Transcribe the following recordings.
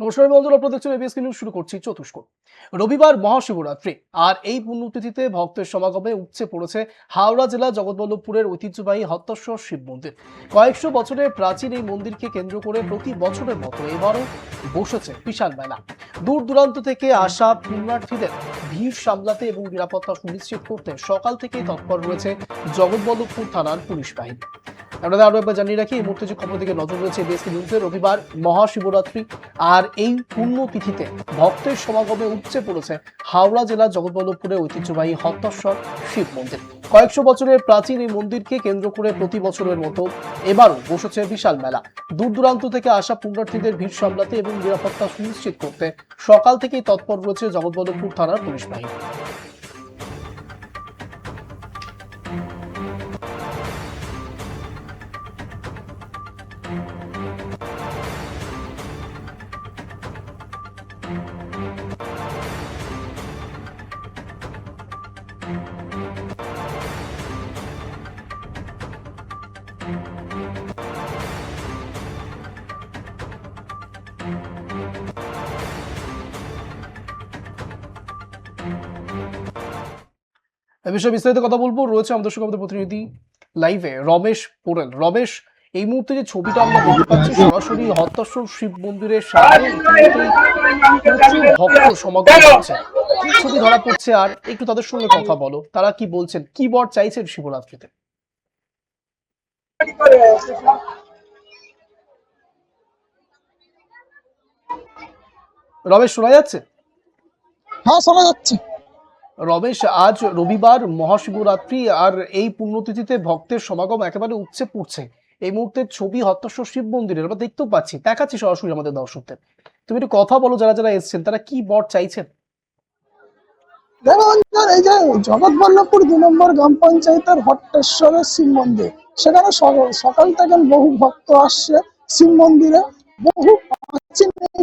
নমস্কার বন্ধুরা আপনাদের দেখছেন এবিএস নিউজ শুরু করছি চতুষ্ক। রবিবার মহাশিবরাত্রি, আর এই পুণ্যতিথিতে ভক্তের সমাগমে উপচে পড়েছে হাওড়া জেলা জগৎবল্লভপুরের ঐতিহ্যবাহী হত্তেশ্বর শিব মন্দির। কয়েকশো বছরের প্রাচীন এই মন্দিরকে কেন্দ্র করে প্রতি বছরের মতো এবারও বসেছে বিশাল মেলা। দূর দূরান্ত থেকে আসা পুণ্যার্থীদের ভিড় সামলাতে এবং নিরাপত্তা সুনিশ্চিত করতে সকাল থেকেই তৎপর রয়েছে জগৎবল্লভপুর থানার পুলিশ বাহিনী। আপনাদের আরও একবার জানিয়ে রাখি, এই মুহূর্তে যে খবর দিকে নজর রয়েছে বিএসপি নিউজে রবিবার মহাশিবরাত্রি, আর এই পূর্ণ তিথিতে ভক্তের সমাগমে উপচে পড়েছে হাওড়া জেলার জগৎবল্লভপুরের ঐতিহ্যবাহী হত্তেশ্বর শিব মন্দির। কয়েকশো বছরের প্রাচীন এই মন্দিরকে কেন্দ্র করে প্রতি বছরের মতো এবারও বসেছে বিশাল মেলা। দূর দূরান্ত থেকে আসা পুণ্যার্থীদের ভিড় সামলাতে এবং নিরাপত্তা সুনিশ্চিত করতে সকাল থেকেই তৎপর রয়েছে জগৎবল্লভপুর থানার পুলিশ বাহিনী। এ বিষয়ে বিস্তারিত কথা বলব। রয়েছে আমাদের সঙ্গে আমাদের প্রতিনিধি লাইভে রমেশ পোরেল রমেশ এই মুহূর্তে যে ছবিটা আমরা দেখতে পাচ্ছি সরাসরি হত্তেশ্বর শিব মন্দিরের সামনে প্রচুর ভক্ত সমাগম হচ্ছে। কি ছবি ধরা পড়ছে আর একটু তাদের সঙ্গে কথা বলো। তারা কি বলছেন? কি বর চাইছেন শিবরাত্রিতে রমেশ শোনা যাচ্ছে? হ্যাঁ শোনা যাচ্ছে। রমেশ আজ রবিবার মহাশিবরাত্রি আর এই পুণ্যতিথিতে ভক্তের সমাগম একেবারে উপচে পড়ছে। এই মুহূর্তে ছবি হত্তেশ্বর শিব মন্দিরের আমরা দেখতেও পাচ্ছি, দেখাচ্ছি সরাসরি আমাদের দর্শকদের। তুমি একটু কথা বলো, যারা যারা এসেছেন, তারা কি বর চাইছেন? এই যে জগৎবল্লভপুর নম্বর গ্রাম পঞ্চায়েতের হট্টেশ্বরের শিব মন্দির, সেখানে সকাল থেকে বহু ভক্ত আসছে শিব মন্দিরে। বহু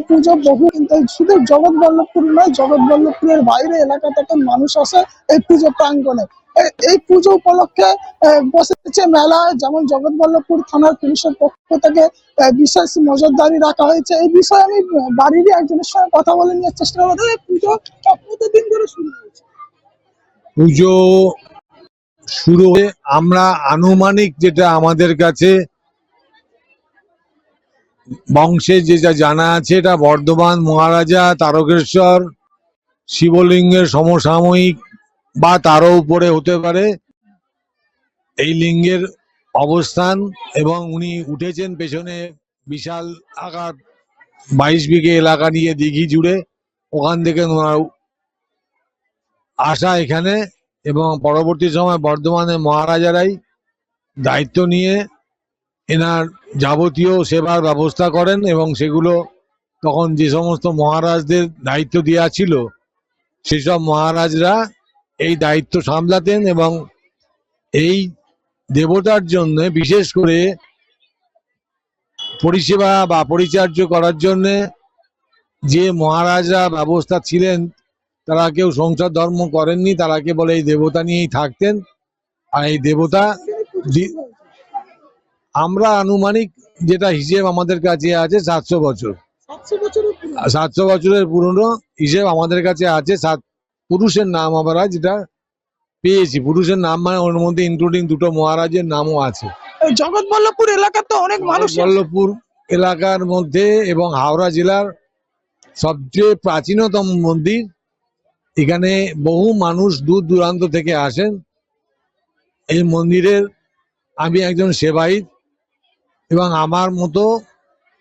পুজো, বহু কিন্তু শুধু জগৎবল্লভপুর নয়, জগৎবল্লভপুরের বাইরে এলাকা থেকে মানুষ আসে এই পুজো প্রাঙ্গণে। এই পুজো উপলক্ষে বসেছে মেলা যেমন জগৎবল্লভপুর থানার পুলিশের পক্ষ থেকে বিশেষ নজরদারি রাখা হয়েছে। এই বিষয়ে আমি বাড়িরই একজনের সঙ্গে কথা বলে নেওয়ার চেষ্টা করব। পুজো কতদিন ধরে শুরু হয়েছে? পুজো শুরু হয়ে আমরা আনুমানিক যেটা আমাদের কাছে বংশে যেটা জানা আছে, এটা বর্ধমান মহারাজা তারকেশ্বর, শিবলিঙ্গের সমসাময়িক বা তারও উপরে হতে পারে। এই লিঙ্গের অবস্থান এবং উনি উঠেছেন পেছনে বিশাল আকার, বাইশ বিঘে এলাকা নিয়ে দিঘি জুড়ে। ওখান থেকে আসা এখানে এবং পরবর্তী সময় বর্ধমানে মহারাজারাই দায়িত্ব নিয়ে এনার যাবতীয় সেবার ব্যবস্থা করেন এবং সেগুলো তখন যে সমস্ত মহারাজদের দায়িত্ব দেওয়া ছিল, সেসব মহারাজরা এই দায়িত্ব সামলাতেন এবং এই দেবতার জন্য বিশেষ করে পরিষেবা বা পরিচার্য করার জন্যে যে মহারাজরা ব্যবস্থা ছিলেন তারা কেউ সংসার ধর্ম করেননি তারা কেবল এই দেবতা নিয়েই থাকতেন আর এই দেবতা আমরা আনুমানিক যেটা হিসেব আমাদের কাছে আছে সাতশো বছর সাতশো বছরের পুরনো। সাতশো বছরের পুরনো হিসেব আমাদের কাছে আছে সাত পুরুষের নাম আমরা যেটা পেয়েছি। পুরুষের নাম মানে ওর মধ্যে ইনক্লুডিং দুটো মহারাজের নামও আছে। এই জগৎবল্লভপুর এলাকার তো অনেক মানুষ বল্লভপুর এলাকার মধ্যে এবং হাওড়া জেলার সবচেয়ে প্রাচীনতম মন্দির। এখানে বহু মানুষ দূর দূরান্ত থেকে আসেন। এই মন্দিরের আমি একজন সেবায়িত এবং আমার মতো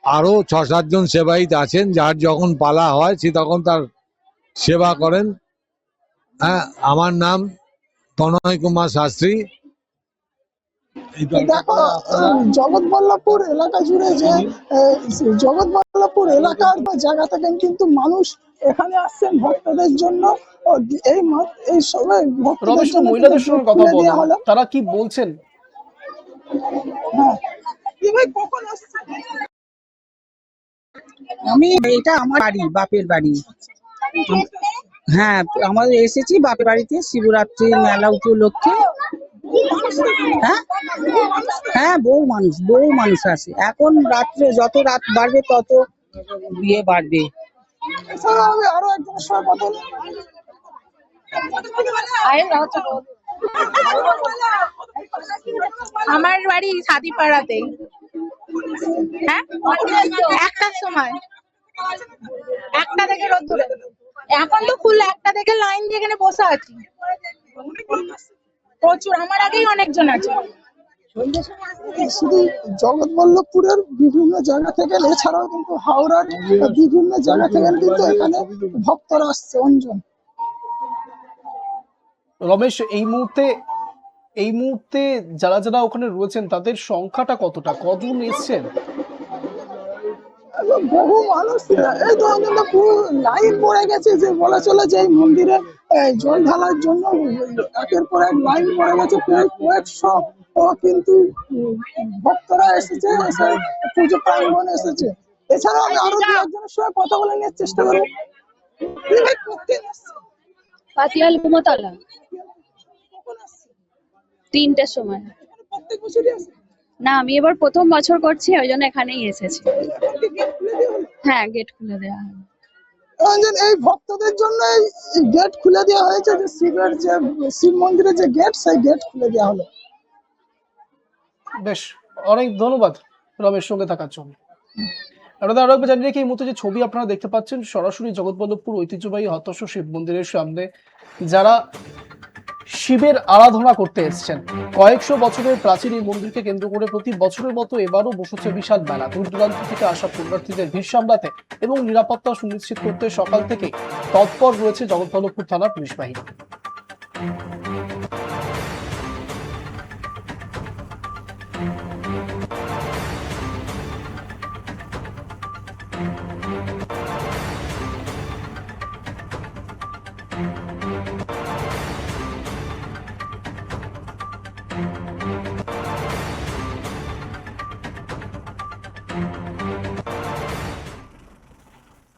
আরও ছ সাতজন সেবায়িত আছেন। যার যখন পালা হয় সে তখন তার সেবা করেন। হ্যাঁ আমার নাম তনয় কুমার শাস্ত্রী। দেখো জগৎবল্লভপুর এলাকা জুড়ে যে জগৎবল্লভপুর এলাকার বা জায়গা থেকে কিন্তু মানুষ এখানে আসছেন ভক্তদের জন্য। এই এই সময় ভক্তদের জন্য মহিলাদের কিন্তু সঙ্গে কথা বলো তারা কি বলছেন? হ্যাঁ। কখন আসছেন? আমি এটা আমার বাড়ি বাপের বাড়ি। হ্যাঁ আমাদের এসেছি বাপের বাড়িতে, শিবরাত্রি মেলা উপলক্ষে। হ্যাঁ? হ্যাঁ বহু মানুষ বহু মানুষ আসে এখন রাত্রে যত রাত বাড়বে, তত বিয়ে বাড়বে। আমার বাড়ি সাদিপাড়াতেই হ্যাঁ? একটার সময়। একটা থেকে রোদ্দুরে এখন তো ফুল একটা থেকে লাইন দিয়ে এখানে বসে আছি। প্রচুর আমার আগেই অনেকজন আছে। শুধু জগৎবল্লভপুরের বিভিন্ন জায়গা থেকে এছাড়াও কিন্তু হাওড়ার বিভিন্ন জায়গা থেকে কিন্তু এখানে ভক্তরা আসছে অঞ্জন। রমেশ এই মুহূর্তে এই মুহূর্তে যারা যারা ওখানে রয়েছেন তাদের সংখ্যাটা কতটা? কজন এসছেন? বহু মানুষ এই কিন্তু পুরো লাইন পড়ে গেছে যে বলা চলে যে এই মন্দিরে জল ঢালার জন্য একের পর এক লাইন পড়ে গেছে কয়েকশো ও কিন্তু ভক্তরা এসেছে এসে পুজো প্রাঙ্গণে এসেছে। এছাড়াও আমি আরও দু একজনের সঙ্গে কথা বলে নেওয়ার চেষ্টা করব। কুমতলা। কখন তিনটের সময়। প্রত্যেক বছরই আসো? না আমি এবার প্রথম বছর করছি ওই জন্য এখানেই এসেছি। হ্যাঁ গেট খুলে দেওয়া হয়। এই ভক্তদের জন্য এই গেট খুলে দেওয়া হয়েছে যে শিবের যে শিব মন্দিরের যে গেট সেই গেট খুলে দেওয়া হলো। বেশ অনেক ধন্যবাদ রমেশ সঙ্গে থাকার জন্য। আপনাদের আরও একবার জানিয়ে রাখি এই মুহূর্তে যে ছবি আপনারা দেখতে পাচ্ছেন সরাসরি জগৎবল্লভপুর ঐতিহ্যবাহী হতাশ শিব মন্দিরের সামনে যারা শিবের আরাধনা করতে এসছেন। কয়েকশো বছরের প্রাচীন এই মন্দিরকে কেন্দ্র করে প্রতি বছরের মতো এবারও বসেছে বিশাল মেলা। দূর দূরান্ত থেকে আসা পুণ্যার্থীদের ভিড় সামলাতে এবং নিরাপত্তা সুনিশ্চিত করতে সকাল থেকে তৎপর রয়েছে জগৎবল্লভপুর থানা পুলিশ বাহিনী।